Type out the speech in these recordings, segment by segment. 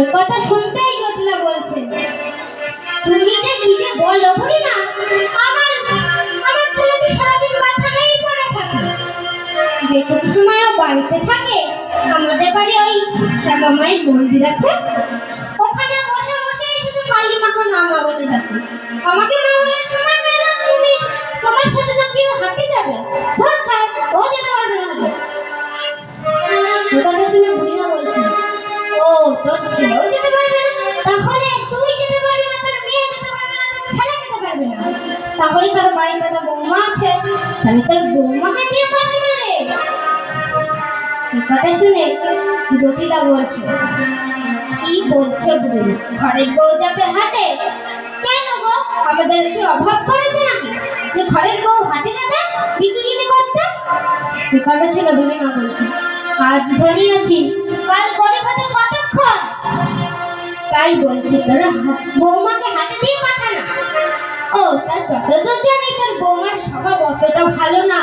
এ কথা শুনতেই জটিলা বলছেন। তুমি যে কি যে বলো বুড়িমা, আমার আমার ছেলেটি সারাদিন বাথানেই পড়ে থাকে। যেটুকু সময় বাড়িতে থাকে, আমাদের বাড়ি ওই শ্যামা মায়ের মন্দির আছে। ওখানে বসে বসে শুধু কালী মাকে মা মা বলে ডাকে। আমাকে মা বলার সময় কথা শুনে জটিলা বলছে, কি বলছো বুড়ি ঘরের বউ যাবে হাটে? কেন গো? আমাদের কি অভাব করেছে নাকি? যে ঘরের বউ হাটে যাবে বিক্রি করতে? এই কথা শুনে বুড়ি মা বলছে, আজ ধনী আছিস, কাল গরিব হতে কতক্ষণ? তাই বলছি তোর বৌমাকে হাটে দিয়ে পাঠানা। ও, তা যতদূর জানি তোর বৌমার স্বভাব অতটা ভালো না।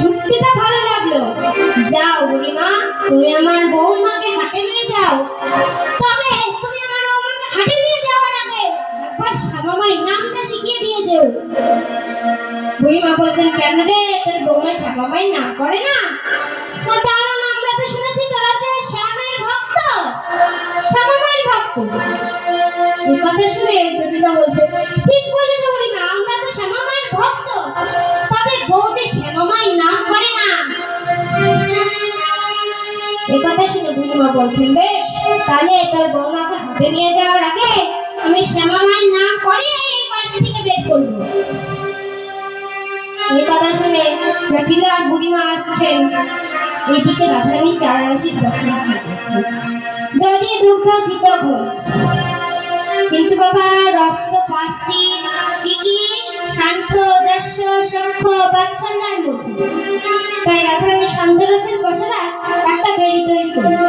যুক্তিটা ভালো লাগল। যাও বুড়িমা, তুমি আমার বৌমাকে হাটে নিয়ে যাও। তবে তুমি আমার বৌমাকে হাটে নিয়ে যাওয়ার আগে একবার শ্যামামাই নামটা শিখিয়ে দিয়ে যেও। বুড়িমা বলছেন, কেন রে, তোর বৌমার শ্যামামাই নাম করে না? কারণ আমরা তো শুনেছি তোরা যে শ্যামের ভক্ত। শ্যামামাইয়ের ভক্ত। এই কথা শুনে জটিলা বলেছ কথা বলছেন বেশ তাহলে তোর বৌমাকে হাতে নিয়ে যাওয়ার আগে আমি শ্যামামায়ের নাম করে এই বাড়ি থেকে বের করব। এই কথা শুনে জটিলা আর বুড়িমা আসছেন। এদিকে রাধারানী চার রাশির প্রশ্ন শিখেছে যদি দুগ্ধ ঘিত কিন্তু বাবা রস্ত পাঁচটি কি কি শান্ত, দস্য, শঙ্খ বাচ্চান্নার মধু তাই রাধারানী শান্ত রসের পশরা একটা বেড়ি তৈরি করল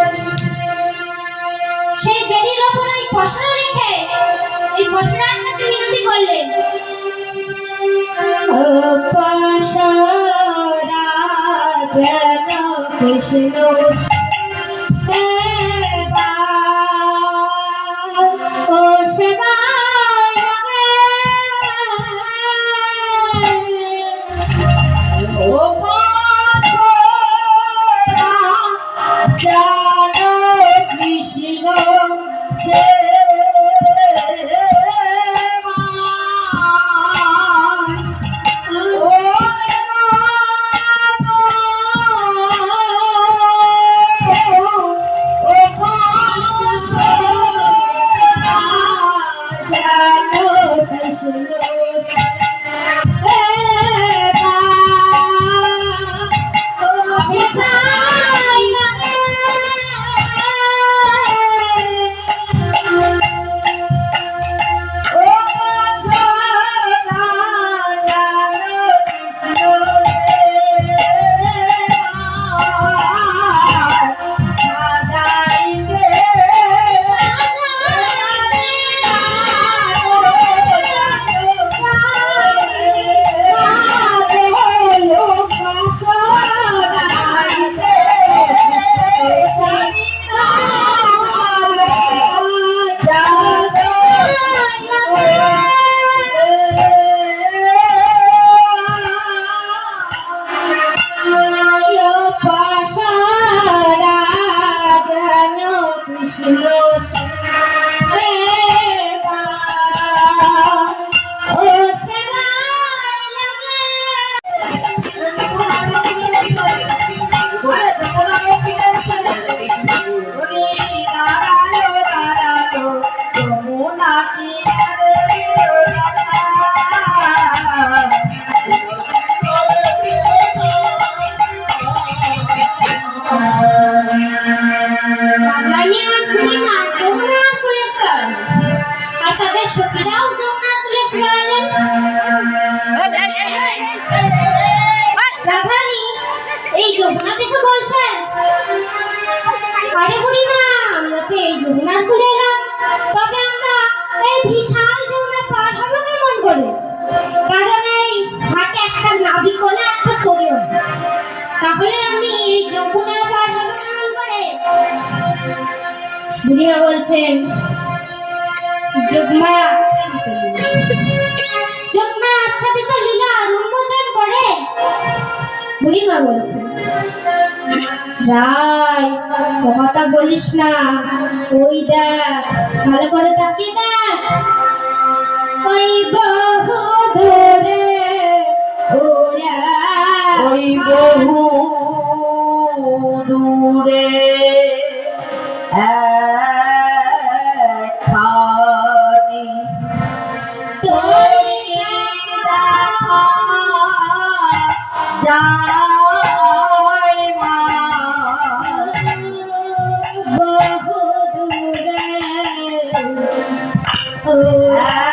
সেই বেড়ির ওপর ওই পশরা রেখে এই পশরার কাছে মিনতি করলেন। পশরা যেন কৃষ্ণ কারণ এই ঘাটে একটা একটা তাহলে আমি এই যমুনা পার হব কেমন করে? বুড়িমা বলছেন লীলা যোগমায়া আচ্ছাদিত লীলা করে? বুড়িমা বলছে রায় কথা বলিস না, ওই দেখ, ভালো করে তাকিয়ে দেখ। Oh,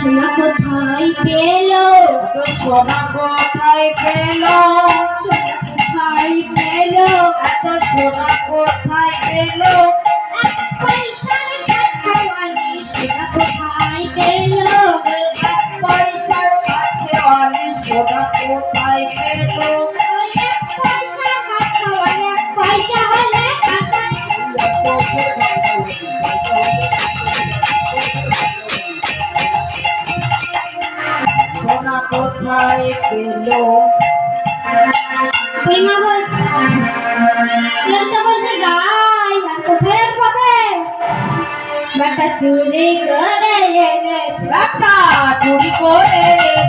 সোনা কোথায় পেল? সোনা কোথায় পেল? সোনা কোথায় পেল? এত সোনা কোথায় পেল? পয়সার ঝাটকাওয়ালি সোনা কোথায় পেল? পয়সার কাঠেওয়ালি সোনা কোথায় পেল? এক পয়সা হলে কোথায় পেল। পরিমা বল। ললিতা বলছে রাই আর কোথায় আর পাবে বাটা চুরি করে এনেছে। চুরি করে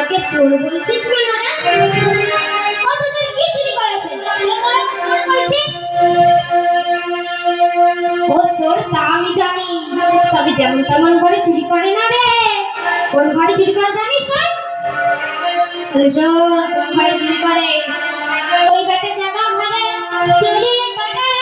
ওকে চোর বলছিস ও চুরি তা আমি জানি তবে যেমন তেমন করে চুরি করে না রে কোন ঘরে চুরি করে জানিস তুই কোন ঘরে চুরি করে ওই বেটে জায়গা ঘরে চুরি করে।